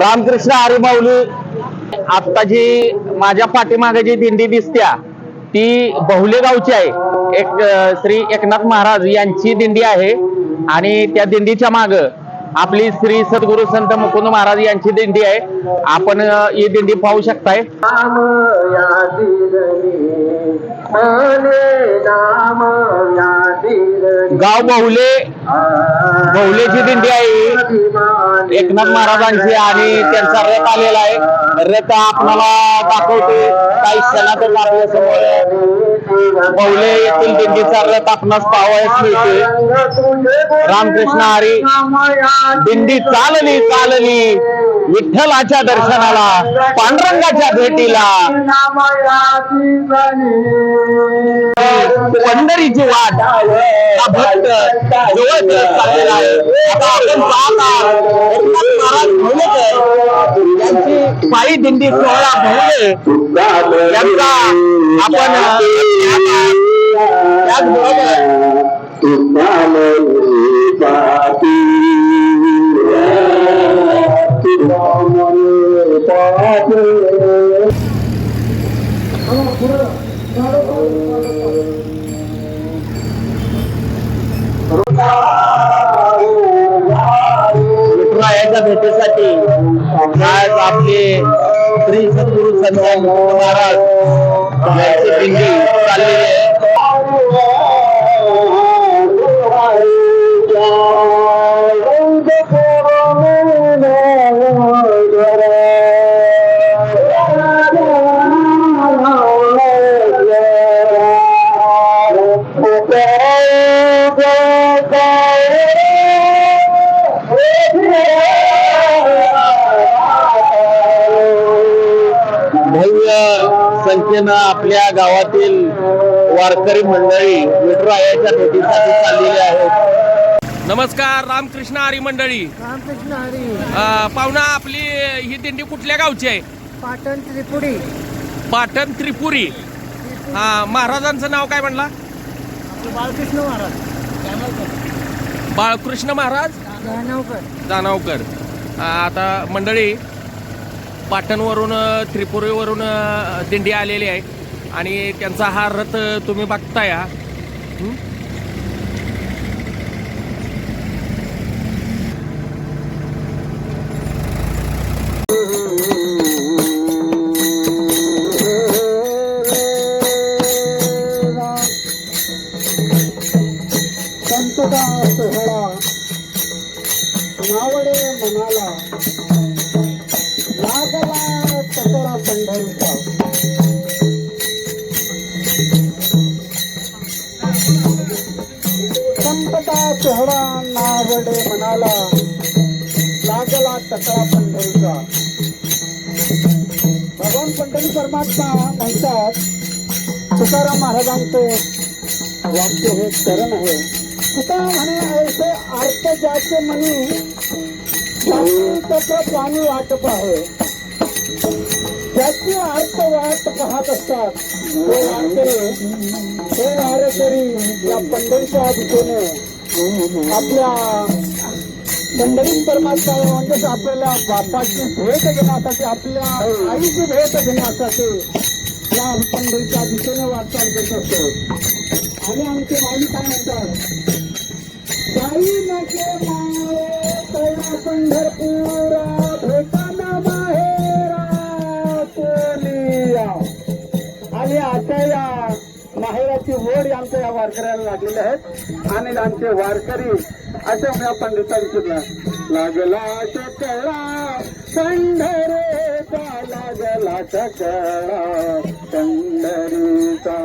रामकृष्ण आरिमाऊली आता जी माझ्या पाठीमागे जी दिंडी दिसत्या ती बहुले गावची आहे. एक श्री एकनाथ महाराज यांची दिंडी आहे आणि त्या दिंडीच्या माग आपली श्री सद्गुरु संत मुकुंद महाराज यांची दिंडी आहे. आपण ही दिंडी पाहू शकताय. गाव बहुले. बहुलेची दिंडी आहे. एकनाथ महाराजांची आणि त्यांचा रथ आलेला आहे. रथ आपणाला दाखवते. काही क्षणातच आपल्यासमोर बहुले येथील दिंडीचा रथ आपणास पाहावयास मिळते. रामकृष्ण हरी. दिंडी चालली चालली. विठ्ठलाच्या दर्शनाला पांडुरंगाच्या भेटीला. पंढरीची वाट हा भक्त जवळ चाललेला आहे. आता आपण पाहता पायी दिंडी सोहळा भवले. यांचा आपण त्याचबरोबर विठुरायाच्या आज आपले श्री सद्गुरु संत महाराज यांची दिंडी चाललेली आहे. संख्येनं आपल्या गावातील वारकरी मंडळी विठुरायाच्या भेटीसाठी चाललेली आहेत. नमस्कार रामकृष्ण हरी मंडळी. रामकृष्ण हरी. अ, पाहुणा आपली ही दिंडी कुठल्या गावची आहे? पाटण त्रिपुरी. पाटण त्रिपुरी. हा महाराजांचं नाव काय म्हणला? बाळकृष्ण महाराज. बाळकृष्ण महाराज? जानवकर. दानावकर अ, आता मंडळी पाटणवरून त्रिपुरीवरून दिंडी आलेली आहे. आणि त्यांचा हा रथ तुम्ही बघताय हा. संतदा सोहळा नावडे मनाला. तसरा पंढरीचा संपदा सोहळा नावडे मनाला लागला तसरा पंढरीचा भगवान पंढरी परमात्मा म्हणतात तुकाराम महाराजांचे वाक्य हे चरण आहे. तुका म्हणे ऐसे अर्थ ज्याचे मनी त्याची तसं पाणी वाटप आहे. त्याचे अर्थ वाट पाहत असतात. वारकरी हे वारकरी या पंढरीच्या दिशेने आपल्या पंढरी परमात्मा म्हणजेच आपल्याला बापाची भेट घेण्यासाठी आपल्या आईची भेट घेण्यासाठी या पंढरीच्या दिशेने वाटचाल करत असतो. आणि आमचे माऊली काय म्हणतात? काही नके पंढरपुरा माहेराची ओढ आमच्या या वारकऱ्याला लागलेल्या आहेत. आणि आमचे वारकरी अशा या पंडितांची लागला चकळा पंढरेचा लागला चकळा पंढरीचा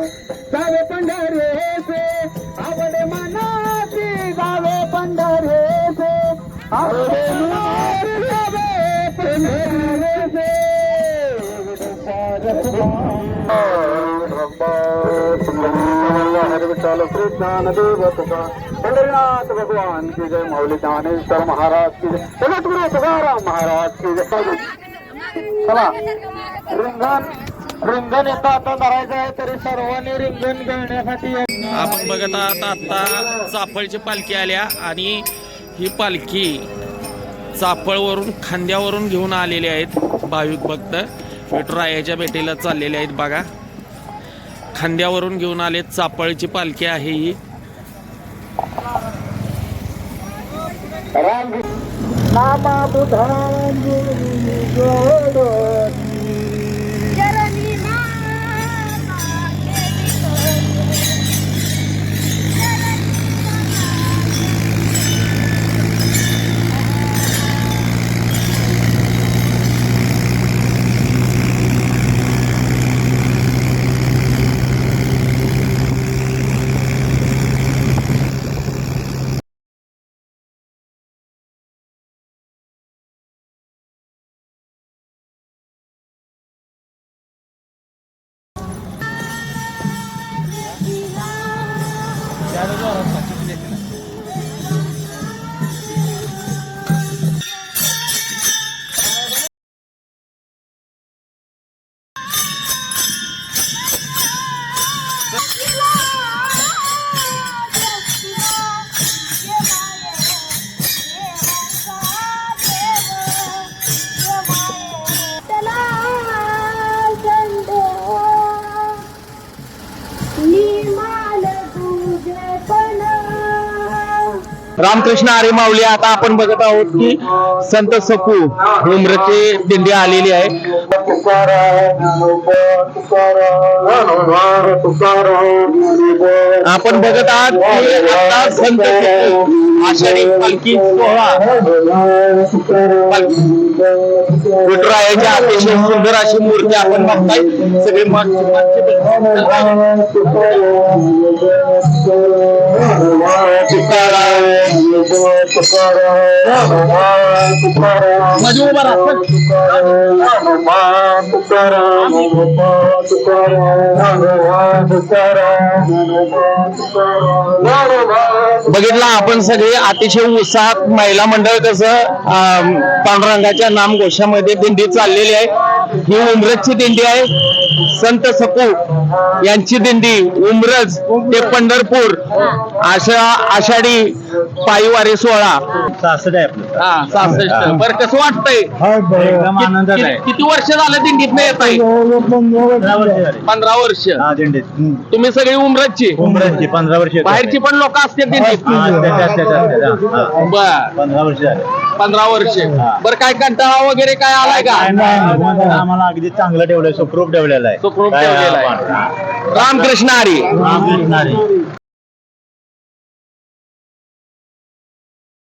जावे पंढरेचे. आवडे मनाची जावे पंढरेचे. आवडे मनाची जावे पंढरीचे. पंढरीनाथ भगवान की जय माऊली ज्ञानेश्वर महाराज की जय। जगद्गुरु तुकाराम महाराज की जय। चला। रिंगण रिंगण येतं आता धरायचं आहे तरी सर्वांनी रिंगण घेण्यासाठी आपण बघत आहात आता चाफळची पालखी आल्या आणि ही पालखी चापळवरून खांद्यावरून घेऊन आलेले आहेत भाविक भक्त. विठुरायाच्या भेटीला चाललेले आहेत बघा. खांद्यावरून घेऊन आले. चापळची पालखी आहे ही. राम रामकृष्ण आरे माऊली आता आपण बघत आहोत की संत सपू उमरची दिंडी आलेली आहे. आपण बघत आहात की आता संत सकू आषाढी पालखी सोहळा विठुरायाची अतिशय सुंदर अशी मूर्ती आपण बघताय. सगळे मागचे मागचे बघितलं आपण सगळे अतिशय उत्साहात महिला मंडळ कसं पांडुरंगाच्या नाम घोषामध्ये दिंडी चाललेली आहे. ही उमरतची दिंडी आहे. संत सकू यांची दिंडी उमरज ते पंढरपूर अशा आषाढी पायीवारी सोहळा. आहे आपलं. हा सहासष्ट बरं कसं वाटतंय? एकदम आनंदात आहे. कि- किती वर्ष झालं दिंडीत येत आहे पंधरा वर्ष. झाले. पंधरा वर्ष. हा दिंडीत. हम्म. तुम्ही सगळी उमरजची? उमरांची पंधरा वर्ष बाहेरची पण लोक असते दिंडीत. हा, त्याच्या- त्याच्या- त्याच्या. हा. बर. पंधरा वर्ष झाले. पंधरा वर्ष. बरं काय कंटाळा वगैरे काय आलाय का? काय नाही, भगवंतानं आम्हाला अगदी चांगलं ठेवलंय सुखरूप ठेवलेलं आहे. सुखरूप काय- ठेवलेलं आहे. रामकृष्ण हरी. रामकृष्ण हरी.